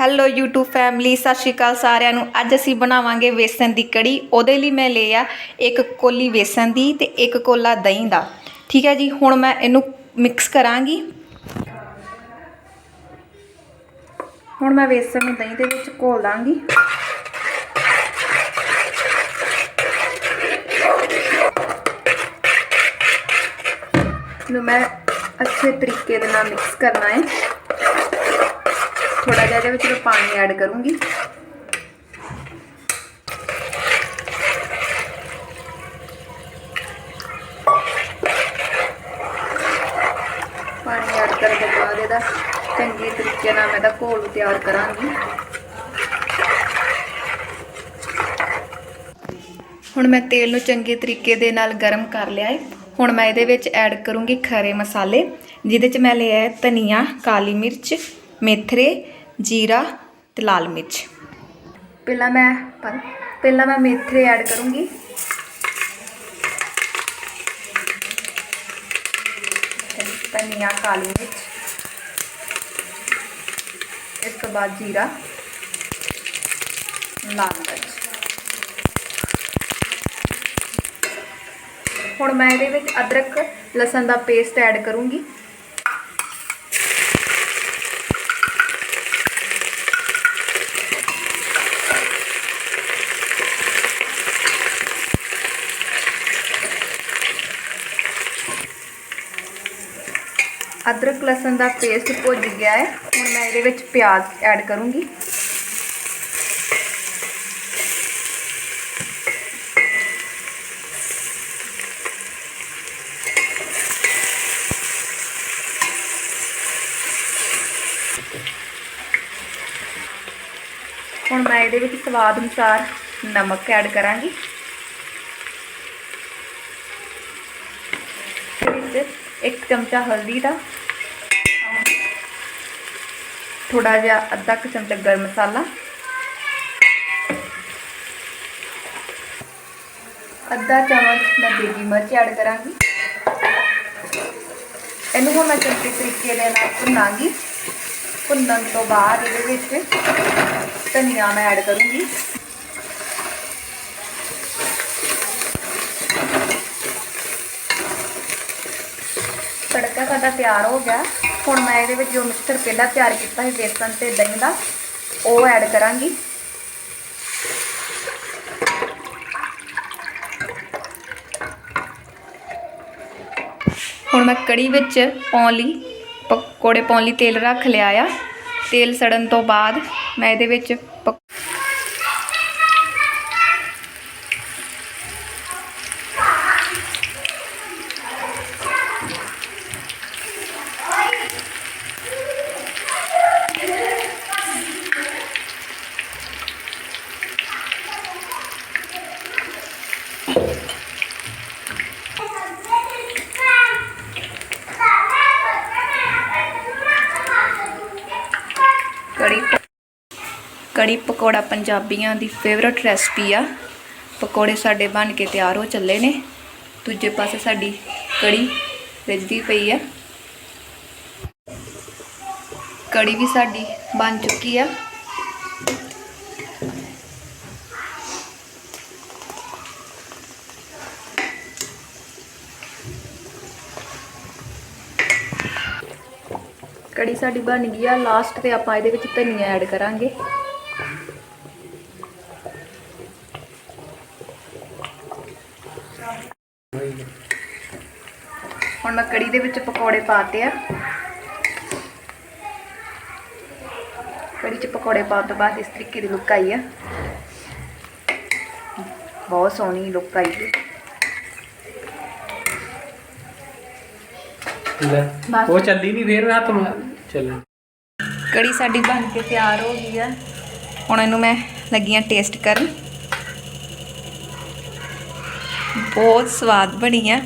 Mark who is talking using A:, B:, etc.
A: Hello YouTube family ਸਤਿ ਸ਼੍ਰੀ ਅਕਾਲ ਸਾਰਿਆਂ ਨੂੰ। ਅੱਜ ਅਸੀਂ ਬਣਾਵਾਂਗੇ ਵੇਸਣ ਦੀ ਕੜੀ। ਉਹਦੇ ਲਈ ਮੈਂ ਲਿਆ ਇੱਕ ਕੋਲੀ ਵੇਸਣ ਦੀ ਤੇ ਇੱਕ ਕੋਲਾ ਦਹੀਂ ਦਾ। ਠੀਕ ਹੈ ਜੀ, ਹੁਣ ਮੈਂ ਇਹਨੂੰ ਮਿਕਸ ਕਰਾਂਗੀ। ਹੁਣ ਮੈਂ ਵੇਸਣ ਨੂੰ ਦਹੀਂ ਦੇ ਵਿੱਚ ਘੋਲ ਦਾਂਗੀ। ਨੂੰ ਮੈਂ ਅੱਛੇ ਤਰੀਕੇ ਦੇ ਨਾਲ ਮਿਕਸ ਕਰਨਾ ਹੈ। ਥੋੜਾ ਜਿਹਾ ਇਹਦੇ ਵਿੱਚ ਮੈਂ ਪਾਣੀ ਐਡ ਕਰੂੰਗੀ। ਪਾਣੀ ਐਡ ਕਰਨ ਤੋਂ ਬਾਅਦ ਇਹਦਾ ਚੰਗੇ ਤਰੀਕੇ ਨਾਲ ਮੈਂ ਇਹਦਾ ਘੋਲ ਤਿਆਰ ਕਰਾਂਗੀ। ਹੁਣ ਮੈਂ ਤੇਲ ਨੂੰ ਚੰਗੇ ਤਰੀਕੇ ਦੇ ਨਾਲ ਗਰਮ ਕਰ ਲਿਆ ਹੈ ਹੁਣ ਮੈਂ ਇਹਦੇ ਵਿੱਚ ਐਡ ਕਰੂੰਗੀ ਖਰੇ ਮਸਾਲੇ, ਜਿਹਦੇ ਚ ਮੈਂ ਲਿਆ ਹੈ ਧਨੀਆ, ਕਾਲੀ ਮਿਰਚ ਮੇਥਰੇ, ਜੀਰਾ ਅਤੇ ਲਾਲ ਮਿਰਚ। ਪਹਿਲਾਂ ਮੈਂ ਪਹਿਲਾਂ ਮੈਂ ਮੇਥਰੇ ਐਡ ਕਰੂੰਗੀ। ਧਨੀਆ, ਕਾਲੀ ਮਿਰਚ। ਇਸ ਤੋਂ ਬਾਅਦ ਜੀਰਾ। ਲਾਲ ਮਿਰਚ। ਹੁਣ ਮੈਂ ਇਹਦੇ ਵਿੱਚ ਅਦਰਕ, ਲਸਣ ਦਾ ਪੇਸਟ ਐਡ ਕਰੂੰਗੀ। ਅਦਰਕ ਲਸਣ ਦਾ ਪੇਸਟ ਭੁੱਜ ਗਿਆ ਹੈ। ਹੁਣ ਮੈਂ ਇਹਦੇ ਵਿੱਚ ਪਿਆਜ਼ ਐਡ ਕਰੂੰਗੀ। ਹੁਣ ਮੈਂ ਇਹਦੇ ਵਿੱਚ ਸਵਾਦ ਅਨੁਸਾਰ ਨਮਕ ਐਡ ਕਰਾਂਗੀ। ਵਿੱਚ ਇੱਕ ਚਮਚਾ ਹਲਦੀ ਦਾ। ਥੋੜਾ ਜਿਹਾ ਅੱਧਾ ਕੁ ਚਮਚਾ ਗਰਮ ਮਸਾਲਾ। ਅੱਧਾ ਚਮਚ ਮੈਂ ਦੇਗੀ ਮਿਰਚ ਐਡ ਕਰਾਂਗੀ। ਇਹਨੂੰ ਹੁਣ ਮੈਂ ਚੰਗੇ ਤਰੀਕੇ ਦੇ ਨਾਲ ਭੁੰਨਾਂਗੀ। ਭੁੰਨਣ ਤੋਂ ਬਾਅਦ ਇਹਦੇ ਵਿੱਚ ਧਨੀਆ ਮੈਂ ਐਡ ਕਰੂੰਗੀ। ਤੜਕਾ ਸਾਡਾ ਤਿਆਰ ਹੋ ਗਿਆ। ਹੁਣ ਮੈਂ ਇਹਦੇ ਵਿੱਚ ਜੋ ਮਿਕਸਚਰ ਪਹਿਲਾਂ ਤਿਆਰ ਕੀਤਾ ਸੀ, ਬੇਸਨ ਤੇ ਦਹੀਂ ਦਾ, ਉਹ ਐਡ ਕਰਾਂਗੀ। ਹੁਣ ਮੈਂ ਕੜੀ ਵਿੱਚ ਪਾਉਣ ਲਈ, ਪਕੌੜੇ ਪਾਉਣ ਲਈ ਤੇਲ ਰੱਖ ਲਿਆ ਆ। ਤੇਲ ਸੜਨ ਤੋਂ ਬਾਅਦ ਮੈਂ ਇਹਦੇ ਵਿੱਚ ਕੜੀ ਕੜੀ ਪਕੌੜਾ ਪੰਜਾਬੀਆਂ ਦੀ ਫੇਵਰਟ ਰੈਸਪੀ ਆ। ਪਕੌੜੇ ਸਾਡੇ ਬਣ ਕੇ ਤਿਆਰ ਹੋ ਚੱਲੇ ਨੇ। ਦੂਜੇ ਪਾਸੇ ਸਾਡੀ ਕੜੀ ਰਿੱਝਦੀ ਪਈ ਆ। ਕੜੀ ਵੀ ਸਾਡੀ ਬਣ ਚੁੱਕੀ ਆ। ਕੜੀ ਸਾਡੀ ਬਣ ਗਈ ਆ ਲਾਸਟ ਤੇ ਆਪਾਂ ਇਹਦੇ ਵਿੱਚ ਧਨੀਆ ਐਡ ਕਰਾਂਗੇ। ਹੁਣ ਮੈਂ ਕੜੀ ਦੇ ਵਿੱਚ ਪਕੌੜੇ ਪਾਤੇ ਆ। ਕੜੀ ਚ ਪਕੌੜੇ ਪਾਉਣ ਤੋਂ ਬਾਅਦ ਇਸ ਤਰੀਕੇ ਦੀ ਲੁੱਕ ਆਈ ਆ। ਬਹੁਤ ਸੋਹਣੀ ਲੁੱਕ ਆਈ ਹੈ
B: ਲੈ?
A: ਬਸ।
B: ਉਹ ਚੱਲੀ ਨਹੀਂ ਫੇਰ ਰਾਤ ਨੂੰ? ਚੱਲ।
A: ਕੜੀ ਸਾਡੀ ਬਣ ਕੇ ਤਿਆਰ ਹੋ ਗਈ ਆ। ਹੁਣ ਇਹਨੂੰ ਮੈਂ ਲੱਗੀਆਂ ਟੇਸਟ ਕਰਨ। ਬਹੁਤ ਸਵਾਦ ਬਣੀ ਆ।